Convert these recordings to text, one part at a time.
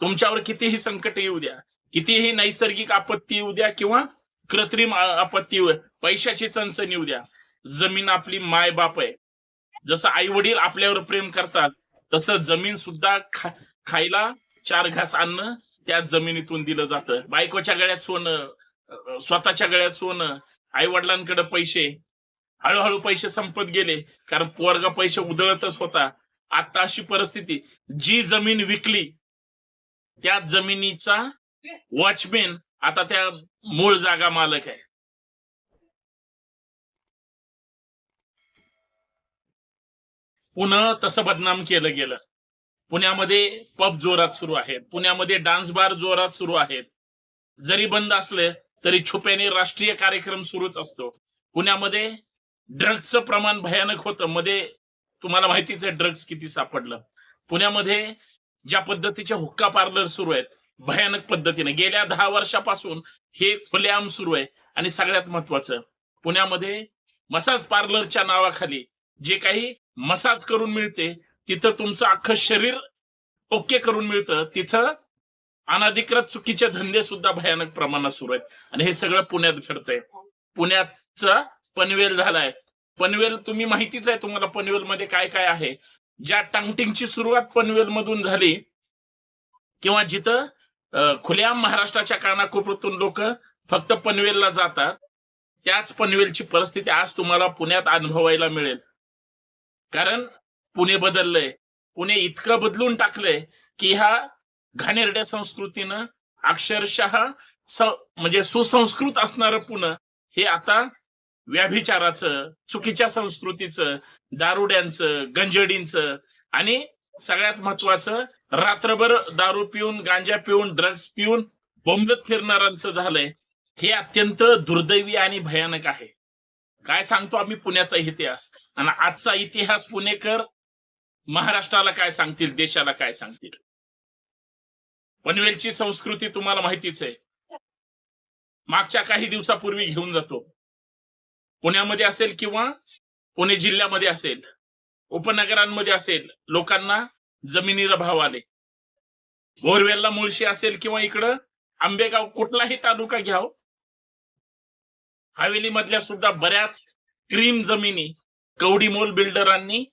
तुमच्यावर कितीही संकट येऊ द्या कितीही नैसर्गिक आपत्ती येऊ द्या किंवा कृत्रिम आपत्ती पैशाची चणचण येऊ द्या. जमीन आपली माय बाप आहे. जसं आई वडील आपल्यावर प्रेम करतात तसं जमीन सुद्धा खा- खायला चार घास अन्न त्या जमिनीतून दिलं जातं. बायकोच्या गळ्यात सोनं स्वतःच्या गळ्यात सोनं आई वडिलांकडे पैसे. हळूहळू पैसे संपत गेले कारण पोरगा पैसे उधळतच होता. आता अशी परिस्थिती जी जमीन विकली त्या जमिनीचा वॉचमॅन आता त्या मूळ जागा मालक आहे. पुन्हा तसं बदनाम केलं गेलं. पुण्यामध्ये पब जोरात सुरू आहेत. पुण्यामध्ये डान्स बार जोरात सुरू आहेत. जरी बंद असले तरी छुप्याने राष्ट्रीय कार्यक्रम सुरूच असतो. पुण्यामध्ये ड्रग्जचं प्रमाण भयानक होतं. मध्ये तुम्हाला माहितीच आहे ड्रग्ज किती सापडलं. पुण्यामध्ये ज्या पद्धतीचे हुक्का पार्लर सुरू आहेत भयानक पद्धतीने. गेल्या दहा वर्षापासून हे खुलेआम सुरू आहे. आणि सगळ्यात महत्वाचं पुण्यामध्ये मसाज पार्लरच्या नावाखाली जे काही मसाज करून मिळते तिथं तुमचं अख्खं शरीर ओके करून मिळतं. तिथं अनाधिकृत चुकीचे धंदे सुद्धा भयानक प्रमाणात सुरू आहेत. आणि हे सगळं पुण्यात घडतंय. पुण्याचा पनवेल झालाय. पनवेल तुम्ही माहितीच आहे तुम्हाला पनवेल मध्ये काय काय आहे. ज्या टांगटिंगची सुरुवात पनवेल मधून झाली किंवा जिथं खुल्या महाराष्ट्राच्या कानाकोपऱ्यातून लोक फक्त पनवेलला जातात त्याच पनवेलची परिस्थिती आज तुम्हाला पुण्यात अनुभवायला मिळेल. कारण पुणे बदललंय. पुणे इतकं बदलून टाकलंय की ह्या घाणेरड्या संस्कृतीनं अक्षरशः म्हणजे सुसंस्कृत असणारं पुणे हे आता व्याभिचाराचं चुकीच्या संस्कृतीचं दारुड्यांचं गंजडींचं आणि सगळ्यात महत्वाचं रात्रभर दारू पिऊन गांजा पिऊन ड्रग्स पिऊन बोंबलत फिरणाऱ्यांचं झालंय हे अत्यंत दुर्दैवी आणि भयानक आहे. काय सांगतो आम्ही पुण्याचा इतिहास? आणि आजचा इतिहास पुणेकर महाराष्ट्राला काय सांगतील देशाला काय सांगतील? पनवेलची संस्कृती तुम्हाला माहितीच आहे. मागच्या काही दिवसापूर्वी घेऊन जातो. पुण्यामध्ये असेल किंवा पुणे जिल्ह्यामध्ये असेल उपनगरांमध्ये असेल लोकांना जमिनीला भाव आले. बोरवेलला मुळशी असेल किंवा इकडं आंबेगाव कुठलाही तालुका घ्याव हवेली मधल्या सुद्धा बऱ्याच क्रीम जमिनी कवडीमोल बिल्डरांनी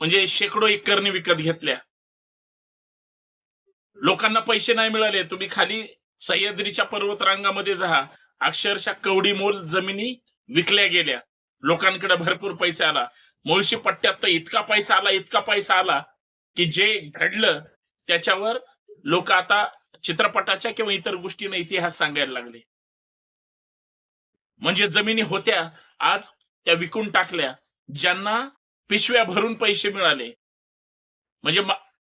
म्हणजे शेकडो एकरने विकत घेतल्या. लोकांना पैसे नाही मिळाले. तुम्ही खाली सह्याद्रीच्या पर्वतरांगामध्ये जा. अक्षरशः कवडीमोल जमिनी विकल्या गेल्या. लोकांकडे भरपूर पैसा आला. मुळशी पट्ट्यात तर इतका पैसा आला इतका पैसा आला की जे घडलं त्याच्यावर लोक आता चित्रपटाच्या किंवा इतर गोष्टीने इतिहास सांगायला लागले. म्हणजे जमिनी होत्या आज त्या विकून टाकल्या ज्यांना पिशव्या भरून पैसे मिळाले. म्हणजे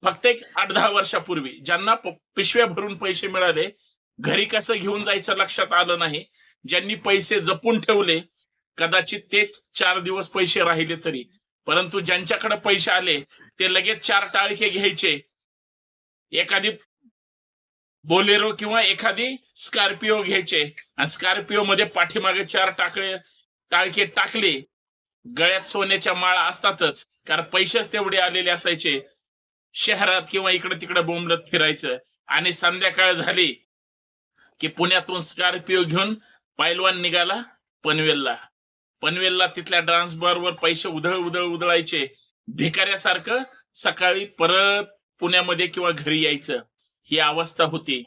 फक्त एक आठ दहा वर्षापूर्वी ज्यांना पिशव्या भरून पैसे मिळाले घरी कसं घेऊन जायचं लक्षात आलं नाही ज्यांनी पैसे जपून ठेवले कदाचित ते चार दिवस पैसे राहिले तरी. परंतु ज्यांच्याकडे पैसे आले ते लगेच चार टाळके घ्यायचे. एखादी बोलेरो किंवा एखादी स्कॉर्पिओ घ्यायचे. आणि स्कॉर्पिओ मध्ये पाठीमागे चार टाकळे टाळके टाकले. गळ्यात सोन्याच्या माळा असतातच कारण पैसेच तेवढे आलेले असायचे. शहरात किंवा इकडे तिकडे बोंबलत फिरायचं. आणि संध्याकाळ झाली की पुण्यातून स्कॉर्पिओ घेऊन पैलवान निघाला पनवेलला. पनवेलला तिथल्या डान्स बारवर पैसे उधळ उधळ उधळायचे. भिकाऱ्यासारखं सकाळी परत पुण्यामध्ये किंवा घरी यायचं. ही अवस्था होती.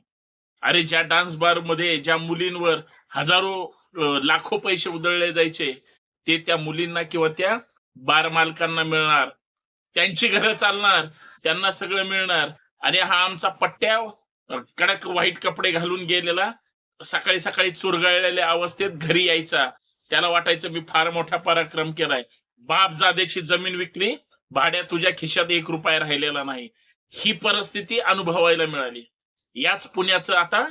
अरे ज्या डान्स बारमध्ये ज्या मुलींवर हजारो लाखो पैसे उधळले जायचे ते त्या मुलींना किंवा त्या बार मालकांना मिळणार. त्यांची घरं चालणार त्यांना सगळं मिळणार. आणि हा आमचा पट्ट्या कडक व्हाईट कपडे घालून गेलेला सकाळी सकाळी चुरगळलेल्या अवस्थेत घरी यायचा. त्याला वाटायचं मी फार मोठा पराक्रम केलाय. बाप जादेची जमीन विकली भाड्या तुझ्या खिशात एक रुपया राहिलेला नाही. ही परिस्थिती अनुभवायला मिळाली. याच पुण्याचं आता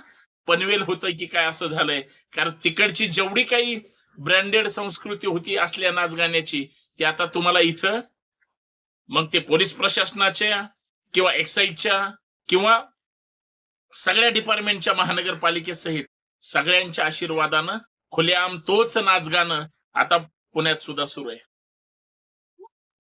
पनवेल होतं की काय असं झालंय. कारण तिकडची जेवढी काही ब्रँडेड संस्कृती होती असल्या नाचगाण्याची ती आता तुम्हाला इथं मग ते पोलीस प्रशासनाच्या किंवा एक्साईजच्या किंवा सगळ्या डिपार्टमेंटच्या महानगरपालिकेसहित सगळ्यांच्या आशीर्वादानं खुलेआम तोच नाच गाणं आता पुण्यात सुद्धा सुरू आहे.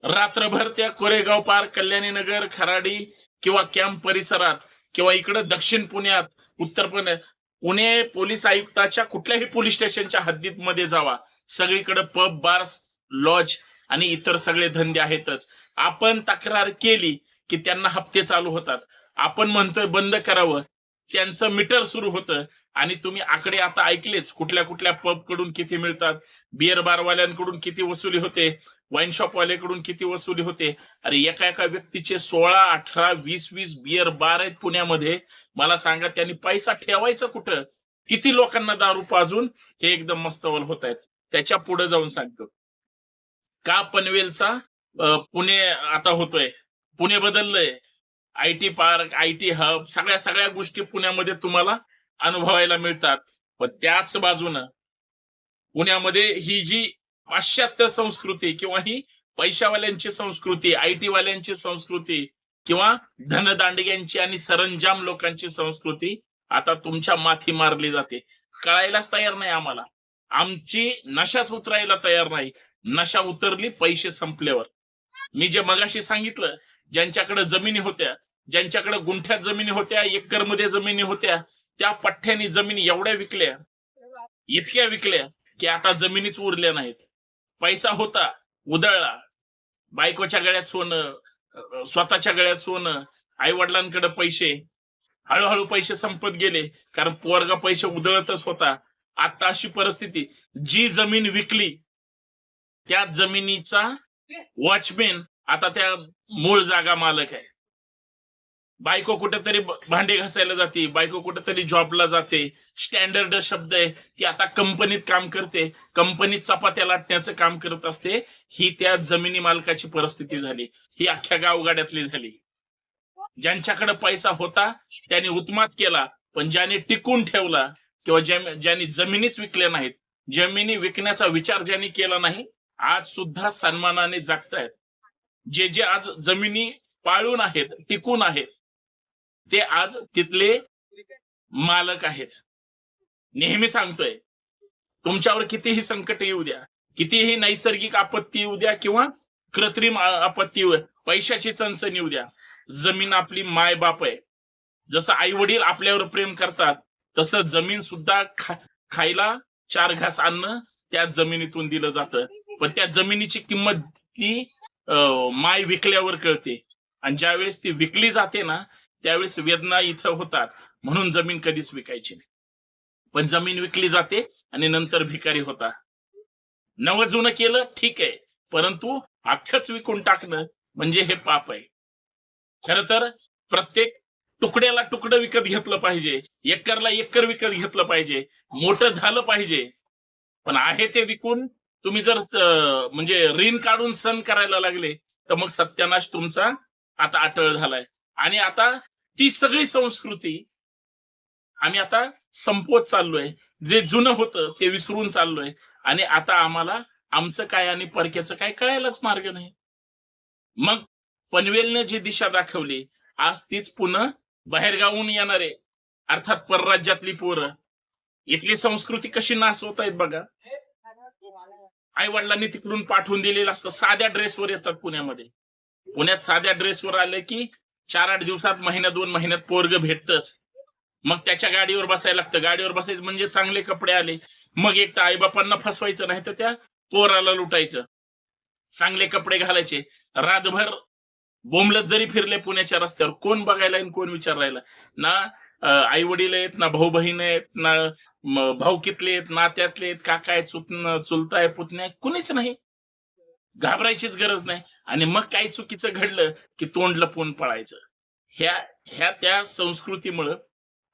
रात्रभर त्या कोरेगाव पार्क कल्याणी नगर खराडी किंवा कॅम्प परिसरात किंवा इकडं दक्षिण पुण्यात उत्तर पुण्यात पुणे पोलीस आयुक्ताच्या कुठल्याही पोलीस स्टेशनच्या हद्दीत मध्ये जावा. सगळीकडे पब बार्स लॉज आणि इतर सगळे धंदे आहेतच. आपण तक्रार केली की त्यांना हप्ते चालू होतात. आपण म्हणतोय बंद करावं. त्यांचं मीटर सुरू होतं. आणि तुम्ही आकडे आता ऐकलेच कुठल्या कुठल्या पबकडून किती मिळतात बिअर बारवाल्यांकडून किती वसुली होते वाईन शॉप वाल्याकडून किती वसुली होते. अरे एका एका व्यक्तीचे सोळा अठरा वीस वीस बिअर बार आहेत पुण्यामध्ये. मला सांगा त्यांनी पैसा ठेवायचा कुठं? किती लोकांना दारू पाजून हे एकदम मस्तवल होत आहेत त्याच्या पुढे जाऊन सांगतो का पनवेलचा पुणे आता होतोय? पुणे बदललंय. I T park I T hub सगळ्या सगळ्या गोष्टी पुण्यामध्ये तुम्हाला अनुभवायला मिळतात. पण त्याच बाजूनं पुण्यामध्ये ही जी पाश्चात्य संस्कृती किंवा ही पैशावाल्यांची संस्कृती आय टी वाल्यांची संस्कृती किंवा धनदांडग्यांची आणि सरंजाम लोकांची संस्कृती आता तुमच्या माथी मारली जाते. कळायलाच तयार नाही आम्हाला. आमची नशाच उतरायला तयार नाही. नशा उतरली पैसे संपल्यावर. मी जे मगाशी सांगितलं ज्यांच्याकडे जमिनी होत्या ज्यांच्याकडे गुंठ्यात जमिनी होत्या एकरमध्ये जमिनी होत्या त्या पठ्ठ्यानी जमिनी एवढ्या विकल्या इतक्या विकल्या की आता जमिनीच उरल्या नाहीत. पैसा होता उधळला. बायकोच्या गळ्यात सोनं स्वतःच्या गळ्यात सोनं आई वडिलांकडे पैसे. हळूहळू पैसे संपत गेले कारण पोरगा पैसे उधळतच होता. आता अशी परिस्थिती जी जमीन विकली त्या जमिनीचा वॉचमॅन आता त्या मूळ जागा मालक आहे. बायको कुठेतरी भांडे घासायला जाते बायको कुठेतरी जॉबला जाते. स्टँडर्ड शब्द आहे ती आता कंपनीत काम करते. कंपनीत चपात्या लाटण्याचं काम करत असते. ही त्या जमिनी मालकाची परिस्थिती झाली. ही अख्ख्या गावगाड्यातली झाली. ज्यांच्याकडे पैसा होता त्यांनी उत्मात केला पण ज्याने टिकून ठेवला किंवा ज्यांनी जमिनीच विकल्या नाहीत जमिनी विकण्याचा विचार ज्यांनी केला नाही आज सुद्धा सन्मानाने जगतायत. जे जे आज जमिनी पाळून आहेत टिकून आहेत ते आज तिथले मालक आहेत. नेहमी सांगतोय तुमच्यावर कितीही संकट येऊ द्या कितीही नैसर्गिक आपत्ती येऊ द्या किंवा कृत्रिम आपत्ती येऊ पैशाची चणचण येऊ द्या. जमीन आपली माय बाप आहे. जसं आई वडील आपल्यावर प्रेम करतात तसं जमीन सुद्धा खा- खायला चार घास अन्न त्या जमिनीतून दिलं जातं. पण त्या जमिनीची किंमत ती माय विकल्यावर कळते. आणि ज्यावेळेस ती विकली जाते ना त्यावेळेस वेदना इथं होतात. म्हणून जमीन कधीच विकायची नाही. पण जमीन विकली जाते आणि नंतर भिकारी होता नवं जुनं केलं ठीक आहे. परंतु अख्खच विकून टाकणं म्हणजे हे पाप आहे. खर तर प्रत्येक तुकड्याला तुकडं विकत घेतलं पाहिजे. एकरला एकर विकत घेतलं पाहिजे. मोठं झालं पाहिजे. पण आहे ते विकून तुम्ही जर अं, म्हणजे ऋण काढून सण करायला लागले तर मग सत्यानाश तुमचा आता अटळ झालाय. आणि आता ती सगळी संस्कृती आम्ही आता संपवत चाललोय. जे जुनं होतं ते विसरून चाललोय. आणि आता आम्हाला आमचं काय आणि परक्याचं काय कळायलाच मार्ग नाही. मग पनवेलने जी दिशा दाखवली आज तीच पुन्हा बाहेरगावून येणारे अर्थात परराज्यातली पोरं. इथली संस्कृती कशी नाश होत आहेत बघा. आई वडिलांनी तिकडून पाठवून दिलेलं असतं. साध्या ड्रेसवर येतात पुण्यामध्ये. पुण्यात साध्या ड्रेसवर आलं की चार आठ दिवसात महिन्या दोन महिन्यात पोरग भेटतच. मग त्याच्या गाडीवर बसायला लागतं. गाडीवर बसायचं म्हणजे चांगले कपडे आले. मग एक तर आईबापांना फसवायचं नाही तर त्या पोराला लुटायचं. चांगले कपडे घालायचे. रातभर बोंबलत जरी फिरले पुण्याच्या रस्त्यावर कोण बघायला आणि कोण विचारायला ना आई वडील आहेत ना भाऊ बहीण आहेत ना भाऊ कितले आहेत नात्यातले आहेत काका आहेत चुत चुलताय पुतण्या कुणीच नाही. घाबरायचीच गरज नाही. आणि मग काही चुकीचं घडलं की तोंड लपवून पळायचं. ह्या ह्या त्या संस्कृतीमुळं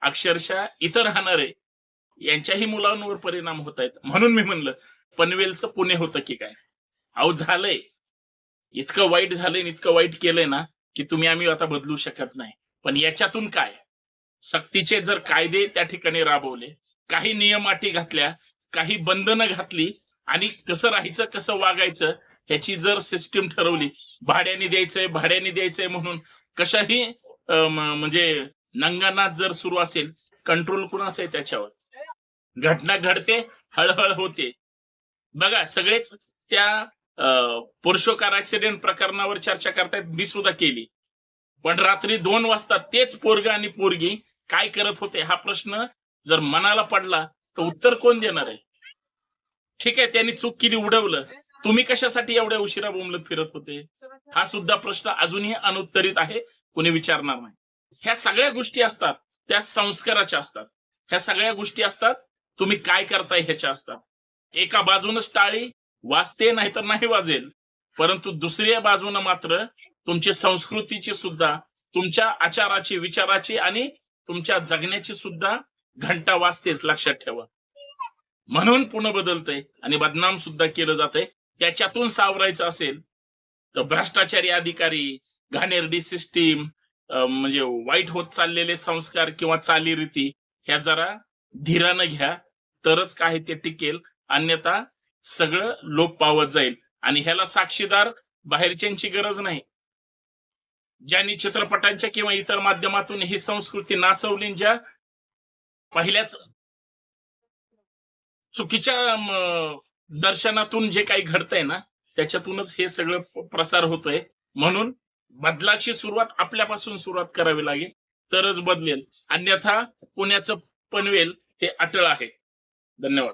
अक्षरशः इथं राहणारे यांच्याही मुलांवर परिणाम होत आहेत म्हणून मी म्हणलं पनवेलचं पुणे होतं की काय? अहो झालंय. इतकं वाईट झालंय इतकं वाईट केलंय ना की तुम्ही आम्ही आता बदलू शकत नाही. पण याच्यातून काय? सक्तीचे जर कायदे त्या ठिकाणी राबवले काही नियम अटी घातल्या काही बंधनं घातली आणि कसं राहायचं कसं वागायचं ह्याची जर सिस्टीम ठरवली भाड्याने द्यायचंय भाड्याने द्यायचंय म्हणून कशाही म्हणजे नंगानाथ जर सुरू असेल कंट्रोल कुणाच आहे त्याच्यावर? घटना घडते हळहळ होते. बघा सगळेच त्या पुरुषोकार ऍक्सिडेंट प्रकरणावर चर्चा करतायत मी सुद्धा केली. पण रात्री दोन वाजता तेच पोरग आणि पोरगी काय करत होते हा प्रश्न जर मनाला पडला तर उत्तर कोण देणार आहे? ठीक आहे त्यांनी चूक केली उडवलं. तुम्ही कशासाठी एवढ्या उशिरा बोंबलत फिरत होते? हा सुद्धा प्रश्न अजूनही अनुत्तरित आहे. कोणी विचारणार नाही. ह्या सगळ्या गोष्टी असतात त्या संस्काराच्या असतात. ह्या सगळ्या गोष्टी असतात तुम्ही काय करताय ह्याच्या असतात. एका बाजूनच टाळी वाजते नाही तर नाही वाजेल. परंतु दुसऱ्या बाजूनं मात्र तुमची संस्कृतीची सुद्धा तुमच्या आचाराची विचाराची आणि तुमच्या जगण्याची सुद्धा घंटा वाजतेच लक्षात ठेवा. म्हणून पुन्हा बदलतंय आणि बदनाम सुद्धा केलं जातंय. त्याच्यातून सावरायचं असेल तर भ्रष्टाचारी अधिकारी घाणेरडी सिस्टीम म्हणजे वाईट होत चाललेले संस्कार किंवा चालीरीती ह्या जरा धीरानं घ्या. तरच काही ते टिकेल. अन्यथा सगळं लोप पावत जाईल. आणि ह्याला साक्षीदार बाहेरच्यांची गरज नाही. ज्यांनी चित्रपटांच्या किंवा इतर माध्यमातून ही संस्कृती नासवली ज्या पहिल्याच चुकीच्या दर्शनातून जे काही घडतंय ना त्याच्यातूनच हे सगळं प्रसार होतोय. म्हणून बदलाची सुरुवात आपल्यापासून सुरुवात करावी लागेल तरच बदलेल. अन्यथा पुण्याचं पनवेल हे अटळ आहे. धन्यवाद.